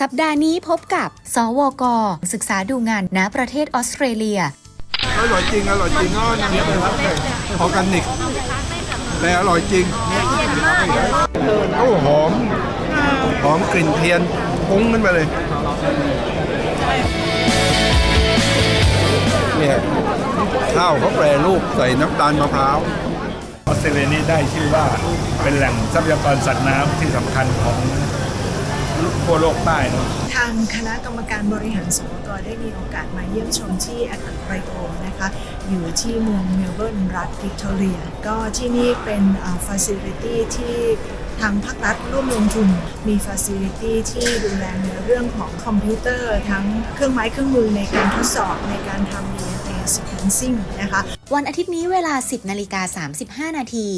สัปดาห์นี้พบกับ สวก ศึกษาดูงานณประเทศออสเตรเลีย อร่อยจริง อร่อยจริงอ้อนเนี้ยออร์แกนิกแต่อร่อยจริง โอ้หอม หอมกลิ่นเทียนปุ้งขึ้นมาเลยเนี่ยข้าวเขาแปรรูปใส่น้ำตาลมะพร้าวออสเตรเลียนี่ได้ชื่อว่าเป็นแหล่งทรัพยากรสัตว์น้ำที่สำคัญของ ทั่วโลกใต้เนอะทางคณะกรรมการบริหารสวกได้มีโอกาสมาเยี่ยมชมที่แอคไรโอนะคะ อยู่ที่เมืองเมลเบิร์นรัฐวิกตอเรีย ก็ที่นี่เป็นฟ a ซิลิตี้ที่ทางภาครัฐร่วมลงทุนมีฟ a ซิลิตี้ที่ดูแลในเรื่องของคอมพิวเตอร์ ทั้งเครื่องไม้เครื่องมือในการทดสอบในการทำ DNA sequencing นะคะ วันอาทิตย์นี้เวลา 10นาฬิกา35 นาที